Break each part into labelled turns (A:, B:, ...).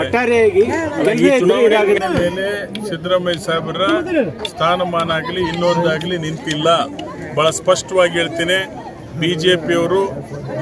A: ಒಟ್ಟಾರೆಯಾಗಿ
B: ಸಿದ್ದರಾಮಯ್ಯ ಸಾಹೇಬರ ಸ್ಥಾನಮಾನ ಆಗಲಿ ಇನ್ನೊಂದಾಗಲಿ ನಿಂತಿಲ್ಲ. ಬಹಳ ಸ್ಪಷ್ಟವಾಗಿ ಹೇಳ್ತೀನಿ ಬಿಜೆಪಿಯವರು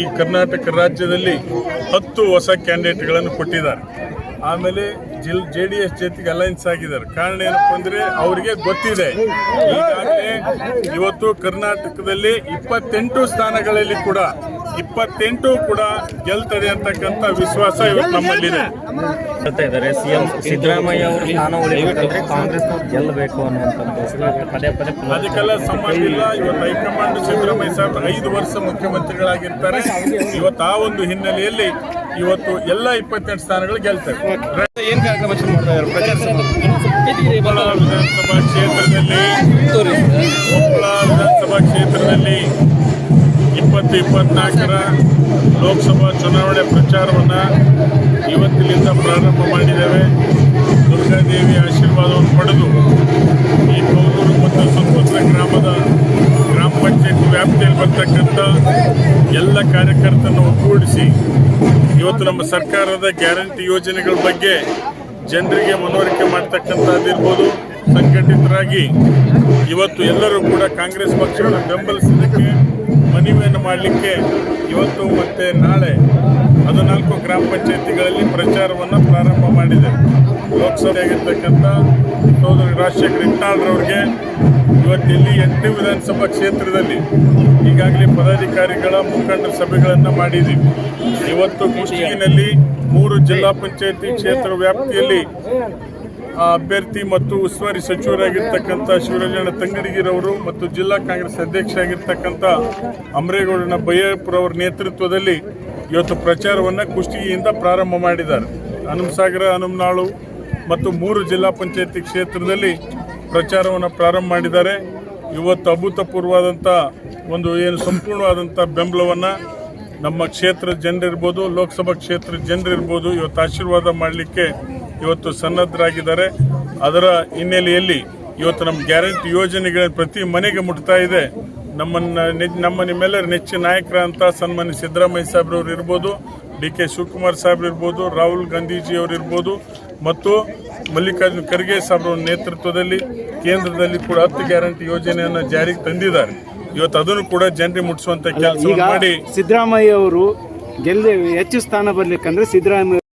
B: ಈ ಕರ್ನಾಟಕ ರಾಜ್ಯದಲ್ಲಿ ಹತ್ತು ಹೊಸ ಕ್ಯಾಂಡಿಡೇಟ್ಗಳನ್ನು ಕೊಟ್ಟಿದ್ದಾರೆ. ಆಮೇಲೆ ಜಿಲ್ ಜೆ ಡಿ ಎಸ್ ಜೊತೆಗೆ ಅಲೈನ್ಸ್ ಆಗಿದ್ದಾರೆ. ಕಾರಣ ಏನಪ್ಪ ಅಂದರೆ ಅವರಿಗೆ ಗೊತ್ತಿದೆ. ಈಗಾಗಲೇ ಇವತ್ತು ಕರ್ನಾಟಕದಲ್ಲಿ ಇಪ್ಪತ್ತೆಂಟು ಸ್ಥಾನಗಳಲ್ಲಿ ಕೂಡ ಇಪ್ಪತ್ತೆಂಟು ಕೂಡ ಗೆಲ್ತದೆ ಅಂತಕ್ಕಂಥ ವಿಶ್ವಾಸ ಇವತ್ತು ನಮ್ಮಲ್ಲಿದೆ.
C: ಇದ್ದಾರೆ ಸಿಎಂ ಸಿದ್ದರಾಮಯ್ಯ ಅವರು ಸ್ಥಾನ ಉಳಿಬೇಕಂದ್ರೆ ಕಾಂಗ್ರೆಸ್ ಗೆಲ್ಲಬೇಕು ಅನ್ನುವಂಥದ್ದು. ಪದೇ ಪದೇ
B: ಅದಕ್ಕೆಲ್ಲ ಸಂಬಂಧ ಇಲ್ಲ. ಇವತ್ತು ಹೈಕಮಾಂಡ್ ಸಿದ್ದರಾಮಯ್ಯ ಸಾಹೇಬ್ ಐದು ವರ್ಷ ಮುಖ್ಯಮಂತ್ರಿಗಳಾಗಿರ್ತಾರೆ. ಇವತ್ತು ಆ ಒಂದು ಹಿನ್ನೆಲೆಯಲ್ಲಿ ಇವತ್ತು ಎಲ್ಲ ಇಪ್ಪತ್ತೆಂಟು ಸ್ಥಾನಗಳು ಗೆಲ್ತವೆ.
C: ಏನ್ ಕಾರ್ಯಕ್ರಮ ಮಾಡ್ತಾ ಇದ್ದಾರೆ? ಪ್ರಚಾರ
B: ಕೊಪ್ಪಳ ವಿಧಾನಸಭಾ ಕ್ಷೇತ್ರದಲ್ಲಿ ಕೊಪ್ಪಳ ವಿಧಾನಸಭಾ ಕ್ಷೇತ್ರದಲ್ಲಿ ಇಪ್ಪತ್ತು ಇಪ್ಪತ್ನಾಲ್ಕರ ಲೋಕಸಭಾ ಚುನಾವಣೆ ಪ್ರಚಾರವನ್ನು ಇವತ್ತಿನಿಂದ ಪ್ರಾರಂಭ ಮಾಡಿದ್ದೇವೆ. ದುರ್ಗಾದೇವಿ ಆಶೀರ್ವಾದವನ್ನು ಪಡೆದು ಈ ಕೌಲೂರು ಮತ್ತು ಸುತ್ತಮುತ್ತಲ ಗ್ರಾಮದ ಗ್ರಾಮ ಪಂಚಾಯತ್ ವ್ಯಾಪ್ತಿಯಲ್ಲಿ ಬರ್ತಕ್ಕಂಥ ಎಲ್ಲ ಕಾರ್ಯಕರ್ತರನ್ನು ಒಗ್ಗೂಡಿಸಿ ಇವತ್ತು ನಮ್ಮ ಸರ್ಕಾರದ ಗ್ಯಾರಂಟಿ ಯೋಜನೆಗಳ ಬಗ್ಗೆ ಜನರಿಗೆ ಮನವರಿಕೆ ಮಾಡ್ತಕ್ಕಂಥದ್ದಿರ್ಬೋದು ಸಂಘಟಿತರಾಗಿ ಇವತ್ತು ಎಲ್ಲರೂ ಕೂಡ ಕಾಂಗ್ರೆಸ್ ಪಕ್ಷವನ್ನು ಬೆಂಬಲಿಸಲಿಕ್ಕೆ ಮನವಿಯನ್ನು ಮಾಡಲಿಕ್ಕೆ ಇವತ್ತು ಮತ್ತು ನಾಳೆ ಹದಿನಾಲ್ಕು ಗ್ರಾಮ ಪಂಚಾಯತಿಗಳಲ್ಲಿ ಪ್ರಚಾರವನ್ನು ಪ್ರಾರಂಭ ಮಾಡಿದೆ. ಲೋಕಸಭೆ ಆಗಿರ್ತಕ್ಕಂಥ ಸೋದರ ರಾಜಶೇಖರ್ ಇಟ್ನಾಳ್ರವ್ರಿಗೆ ಇವತ್ತಿಲ್ಲಿ ಎಂಟು ವಿಧಾನಸಭಾ ಕ್ಷೇತ್ರದಲ್ಲಿ ಈಗಾಗಲೇ ಪದಾಧಿಕಾರಿಗಳ ಮುಖಂಡರ ಸಭೆಗಳನ್ನು ಮಾಡಿದ್ದೀವಿ ಇವತ್ತು ಕುಷ್ಟಗಿನಲ್ಲಿ ಮೂರು ಜಿಲ್ಲಾ ಪಂಚಾಯತಿ ಕ್ಷೇತ್ರ ವ್ಯಾಪ್ತಿಯಲ್ಲಿ ಅಭ್ಯರ್ಥಿ ಮತ್ತು ಉಸ್ತುವಾರಿ ಸಚಿವರಾಗಿರ್ತಕ್ಕಂಥ ಶಿವರಾಜಣ್ಣ ತಂಗಡಿಗಿರವರು ಮತ್ತು ಜಿಲ್ಲಾ ಕಾಂಗ್ರೆಸ್ ಅಧ್ಯಕ್ಷ ಆಗಿರ್ತಕ್ಕಂಥ ಅಮರೇಗೌಡನ ಬಯ್ಯಪ್ಪರವರ ನೇತೃತ್ವದಲ್ಲಿ ಇವತ್ತು ಪ್ರಚಾರವನ್ನು ಕುಷ್ಟಗಿಯಿಂದ ಪ್ರಾರಂಭ ಮಾಡಿದ್ದಾರೆ. ಹನುಮಸಾಗರ ಹನುಮನಾಳು ಮತ್ತು ಮೂರು ಜಿಲ್ಲಾ ಪಂಚಾಯತಿ ಕ್ಷೇತ್ರದಲ್ಲಿ ಪ್ರಚಾರವನ್ನು ಪ್ರಾರಂಭ ಮಾಡಿದ್ದಾರೆ. ಇವತ್ತು ಅಭೂತಪೂರ್ವವಾದಂಥ ಒಂದು ಏನು ಸಂಪೂರ್ಣವಾದಂಥ ಬೆಂಬಲವನ್ನು ನಮ್ಮ ಕ್ಷೇತ್ರ ಜನರಿರ್ಬೋದು, ಲೋಕಸಭಾ ಕ್ಷೇತ್ರ ಜನರಿರ್ಬೋದು ಇವತ್ತು ಆಶೀರ್ವಾದ ಮಾಡಲಿಕ್ಕೆ ಇವತ್ತು ಸನ್ನದ್ಧರಾಗಿದ್ದಾರೆ. ಅದರ ಹಿನ್ನೆಲೆಯಲ್ಲಿ ಇವತ್ತು ನಮ್ಮ ಗ್ಯಾರಂಟಿ ಯೋಜನೆಗಳ ಪ್ರತಿ ಮನೆಗೆ ಮುಟ್ತಾ ಇದೆ. ನಮ್ಮನ್ನ ನೆ- ನಮ್ಮ ನಿಮ್ಮೆಲ್ಲರ ನೆಚ್ಚಿನ ನಾಯಕರಂತ ಸನ್ಮಾನ್ಯ ಸಿದ್ದರಾಮಯ್ಯ ಸಾಹೇಬ್ರವ್ರು ಇರ್ಬೋದು ಡಿ ಕೆ ಶಿವಕುಮಾರ್ ಸಾಹೇಬ್ರು ಇರ್ಬೋದು ರಾಹುಲ್ ಗಾಂಧೀಜಿ ಅವರು ಇರ್ಬೋದು ಮತ್ತು ಮಲ್ಲಿಕಾರ್ಜುನ್ ಖರ್ಗೆ ಸಾಹೇಬ್ರ ನೇತೃತ್ವದಲ್ಲಿ ಕೇಂದ್ರದಲ್ಲಿ ಕೂಡ ಹತ್ತು ಗ್ಯಾರಂಟಿ ಯೋಜನೆಯನ್ನು ಜಾರಿಗೆ ತಂದಿದ್ದಾರೆ. ಇವತ್ತು ಅದನ್ನು ಕೂಡ ಜನರಿಗೆ ಮುಟ್ಟಿಸುವಂತ ಕೆಲಸ ಮಾಡಿ.
A: ಸಿದ್ದರಾಮಯ್ಯ ಅವರು ಗೆಲ್ಲ ಹೆಚ್ಚು ಸ್ಥಾನ ಬರ್ಲಿಕ್ಕಂದ್ರೆ ಸಿದ್ದರಾಮಯ್ಯ